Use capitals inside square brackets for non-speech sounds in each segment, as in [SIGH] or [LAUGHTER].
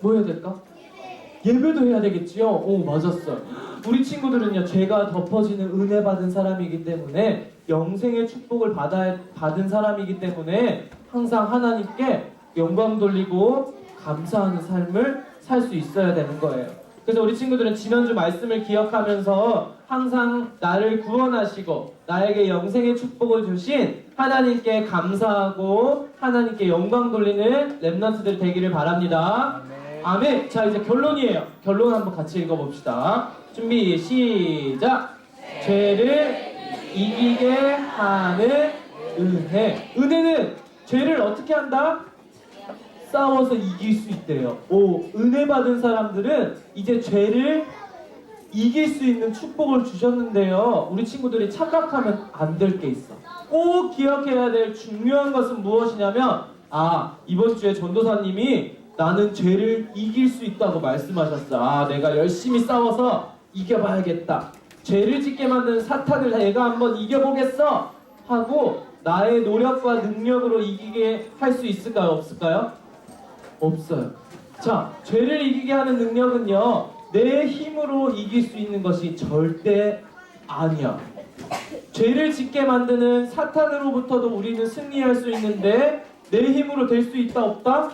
뭐 해야 될까? 예배도 해야 되겠지요? 오, 맞았어요. 우리 친구들은요, 죄가 덮어지는 은혜 받은 사람이기 때문에 영생의 축복을 받아, 받은 사람이기 때문에 항상 하나님께 영광 돌리고 감사하는 삶을 살 수 있어야 되는 거예요. 그래서 우리 친구들은 지난주 말씀을 기억하면서 항상 나를 구원하시고 나에게 영생의 축복을 주신 하나님께 감사하고 하나님께 영광 돌리는 랩런트들 되기를 바랍니다. 아멘. 자 이제 결론이에요. 결론 한번 같이 읽어봅시다. 준비 시작. 죄를 이기게 하는 은혜. 은혜는 죄를 어떻게 한다? 싸워서 이길 수 있대요. 오, 은혜 받은 사람들은 이제 죄를 이길 수 있는 축복을 주셨는데요. 우리 친구들이 착각하면 안 될 게 있어. 꼭 기억해야 될 중요한 것은 무엇이냐면, 아, 이번 주에 전도사님이 나는 죄를 이길 수 있다고 말씀하셨어. 아, 내가 열심히 싸워서 이겨봐야겠다. 죄를 짓게 만드는 사탄을 내가 한번 이겨보겠어. 하고 나의 노력과 능력으로 이기게 할 수 있을까요? 없을까요? 없어요. 자, 죄를 이기게 하는 능력은요, 내 힘으로 이길 수 있는 것이 절대 아니야. 죄를 짓게 만드는 사탄으로부터도 우리는 승리할 수 있는데, 내 힘으로 될 수 있다, 없다?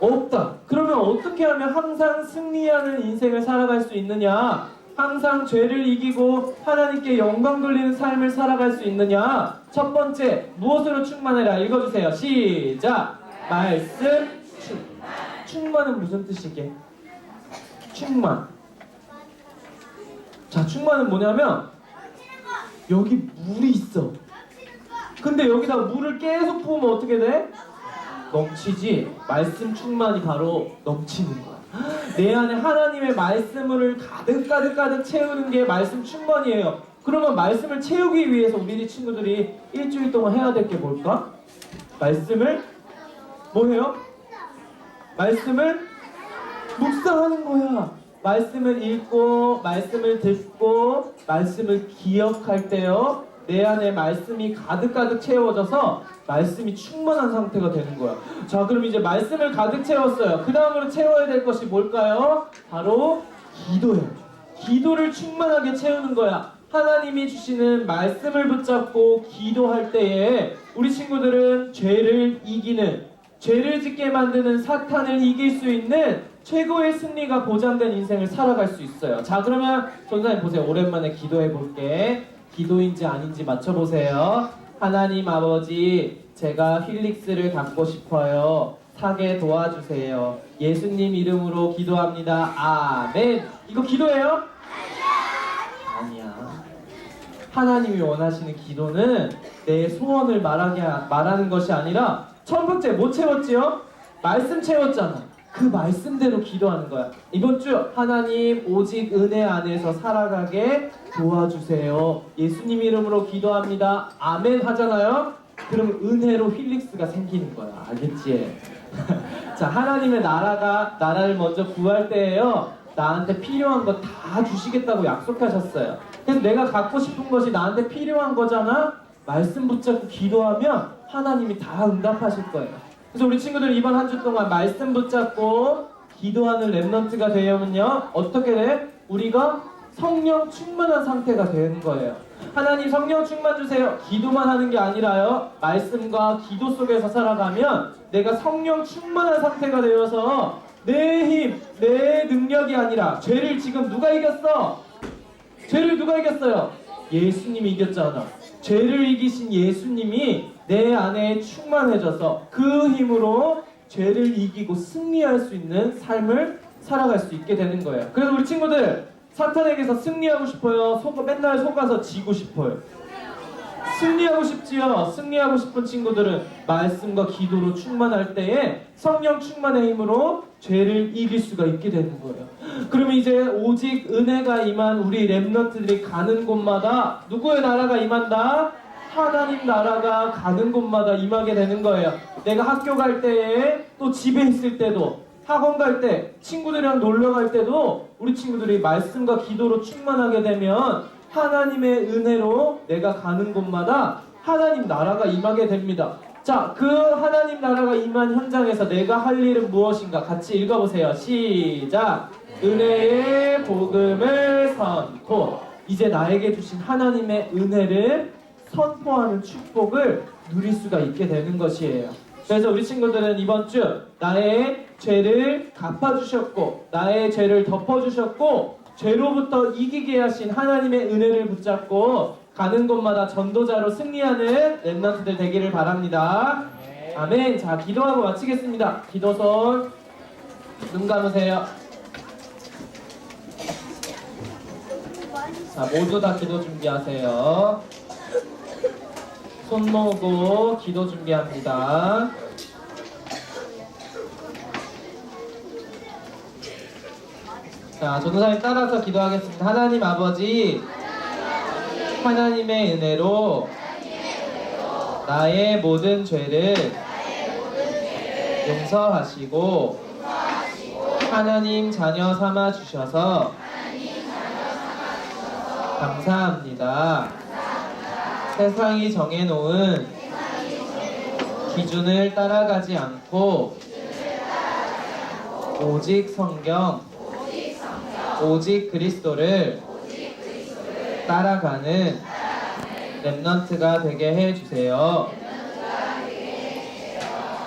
없다. 그러면 어떻게 하면 항상 승리하는 인생을 살아갈 수 있느냐? 항상 죄를 이기고 하나님께 영광 돌리는 삶을 살아갈 수 있느냐? 첫 번째, 무엇으로 충만해라? 읽어주세요. 시작! 말씀, 충. 충만은 무슨 뜻이게? 충만. 자, 충만은 뭐냐면, 여기 물이 있어. 근데 여기다 물을 계속 부으면 어떻게 돼? 넘치지 말씀 충만이 바로 넘치는 거야. 내 안에 하나님의 말씀을 가득 가득 가득 채우는 게 말씀 충만이에요. 그러면 말씀을 채우기 위해서 우리 친구들이 일주일 동안 해야 될 게 뭘까? 말씀을 뭐 해요? 말씀을 묵상하는 거야. 말씀을 읽고 말씀을 듣고 말씀을 기억할 때요. 내 안에 말씀이 가득가득 채워져서 말씀이 충만한 상태가 되는 거야. 자, 그럼 이제 말씀을 가득 채웠어요. 그 다음으로 채워야 될 것이 뭘까요? 바로 기도예요. 기도를 충만하게 채우는 거야. 하나님이 주시는 말씀을 붙잡고 기도할 때에 우리 친구들은 죄를 이기는 죄를 짓게 만드는 사탄을 이길 수 있는 최고의 승리가 보장된 인생을 살아갈 수 있어요. 자, 그러면 전사님 보세요. 오랜만에 기도해 볼게. 기도인지 아닌지 맞춰보세요. 하나님 아버지, 제가 힐릭스를 갖고 싶어요. 사게 도와주세요. 예수님 이름으로 기도합니다. 아멘. 이거 기도예요? 아니야. 하나님이 원하시는 기도는 내 소원을 말하게 말하는 것이 아니라 첫 번째 뭐 채웠지요? 말씀 채웠잖아. 그 말씀대로 기도하는 거야. 이번 주 하나님 오직 은혜 안에서 살아가게 도와주세요. 예수님 이름으로 기도합니다. 아멘 하잖아요. 그럼 은혜로 힐릭스가 생기는 거야. 알겠지? [LAUGHS] 자, 하나님의 나라가 나라를 먼저 구할 때에요. 나한테 필요한 거 다 주시겠다고 약속하셨어요. 그래서 내가 갖고 싶은 것이 나한테 필요한 거잖아. 말씀 붙잡고 기도하면 하나님이 다 응답하실 거예요. 그래서 우리 친구들 이번 한 주 동안 말씀 붙잡고 기도하는 랩런트가 되려면요 어떻게 돼? 우리가 성령 충만한 상태가 되는 거예요. 하나님 성령 충만 주세요. 기도만 하는 게 아니라요. 말씀과 기도 속에서 살아가면 내가 성령 충만한 상태가 되어서 내 힘, 내 능력이 아니라 죄를 지금 누가 이겼어? 죄를 누가 이겼어요? 예수님이 이겼잖아. 죄를 이기신 예수님이 내 안에 충만해져서 그 힘으로 죄를 이기고 승리할 수 있는 삶을 살아갈 수 있게 되는 거예요. 그래서 우리 친구들 사탄에게서 승리하고 싶어요. 속 맨날 속아서 지고 싶어요. 승리하고 싶지요. 승리하고 싶은 친구들은 말씀과 기도로 충만할 때에 성령 충만의 힘으로 죄를 이길 수가 있게 되는 거예요. 그러면 이제 오직 은혜가 임한 우리 랩런트들이 가는 곳마다 누구의 나라가 임한다? 하나님 나라가 가는 곳마다 임하게 되는 거예요. 내가 학교 갈 때에 또 집에 있을 때도 학원 갈 때, 친구들이랑 놀러 갈 때도 우리 친구들이 말씀과 기도로 충만하게 되면 하나님의 은혜로 내가 가는 곳마다 하나님 나라가 임하게 됩니다. 자, 그 하나님 나라가 임한 현장에서 내가 할 일은 무엇인가? 같이 읽어보세요. 시작. 은혜의 복음을 선포. 이제 나에게 주신 하나님의 은혜를 선포하는 축복을 누릴 수가 있게 되는 것이에요. 그래서 우리 친구들은 이번 주 나의 죄를 갚아주셨고, 나의 죄를 덮어주셨고, 죄로부터 이기게 하신 하나님의 은혜를 붙잡고 가는 곳마다 전도자로 승리하는 랩런트들 되기를 바랍니다. 아멘. 자, 기도하고 마치겠습니다. 기도손 눈 감으세요. 자, 모두 다 기도 준비하세요. 손 모으고 기도 준비합니다. 자, 전도사님 따라서 기도하겠습니다. 하나님 아버지, 하나님의 은혜로 나의 모든 죄를 용서하시고 하나님 자녀 삼아 주셔서 감사합니다. 세상이 정해놓은 기준을 따라가지 않고 오직 성경, 오직 그리스도를 따라가는 랩넌트가 되게 해주세요.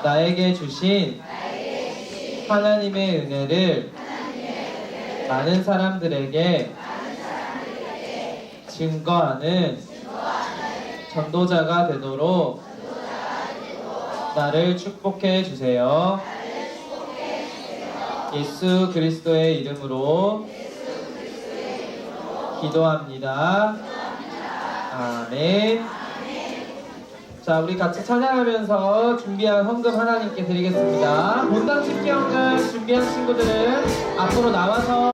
나에게 주신 하나님의 은혜를 많은 사람들에게 증거하는 전도자가 되도록 나를 축복해 주세요. 예수 그리스도의 이름으로 기도합니다. 아멘. 자, 우리 같이 찬양하면서 준비한 헌금 하나님께 드리겠습니다. 본당 집경을 준비한 친구들은 앞으로 나와서